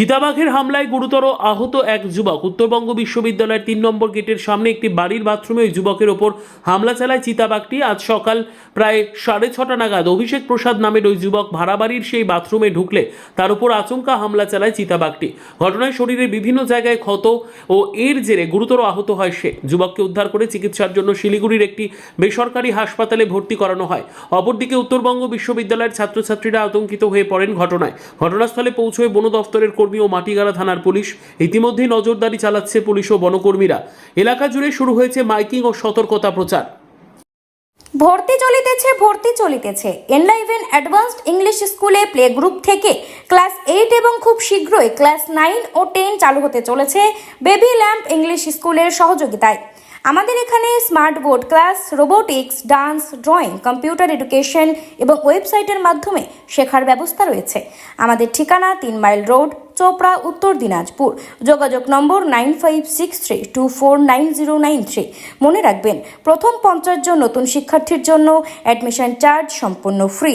চিতাবাঘের হামলায় গুরুতর আহত এক যুবক। উত্তরবঙ্গ বিশ্ববিদ্যালয়ের তিন নম্বর গেটের সামনে একটি বাড়ির বাথরুমে ওই যুবকের ওপর হামলা চালায় চিতাবাঘটি। আজ সকাল প্রায় সাড়ে ছটা নাগাদ অভিষেক প্রসাদ নামের ওই যুবক ভাড়া বাড়ির সেই বাথরুমে ঢুকলে তার উপর আচমকা হামলা চালায় চিতাবাঘটি। ঘটনায় শরীরের বিভিন্ন জায়গায় ক্ষত ও এর জেরে গুরুতর আহত হয় সে। যুবককে উদ্ধার করে চিকিৎসার জন্য শিলিগুড়ির একটি বেসরকারি হাসপাতালে ভর্তি করানো হয়। অপরদিকে উত্তরবঙ্গ বিশ্ববিদ্যালয়ের ছাত্রছাত্রীরা আতঙ্কিত হয়ে পড়েন ঘটনায়। ঘটনাস্থলে পৌঁছয় বন দফতরের ও মাটিগাড়া থানার পুলিশ ইতিমধ্যেই নজরদারি চালাচ্ছে পুলিশ ও বনকর্মীরা। এলাকা জুড়ে শুরু হয়েছে মাইকিং ও সতর্কতা প্রচার। ভর্তি চলিতেছে ভর্তি চলিতেছে। এনলাইভেন অ্যাডভান্সড ইংলিশ স্কুলে প্লে গ্রুপ থেকে ক্লাস এইট এবং খুব শীঘ্রই ক্লাস নাইন ও টেন চালু হতে চলেছে বেবি ল্যাম্প ইংলিশ স্কুলের সহযোগিতায়। আমাদের এখানে smart board class, robotics, dance, drawing, computer education এবং ওয়েবসাইটের মাধ্যমে শেখার ব্যবস্থা রয়েছে। আমাদের ঠিকানা তিন মাইল রোড, চোপড়া, উত্তর দিনাজপুর। যোগাযোগ number nine five six three two four nine zero nine three. মনে রাখবেন, প্রথম পঞ্চাশ জন নতুন শিক্ষার্থীর জন্য অ্যাডমিশন চার্জ সম্পূর্ণ ফ্রি।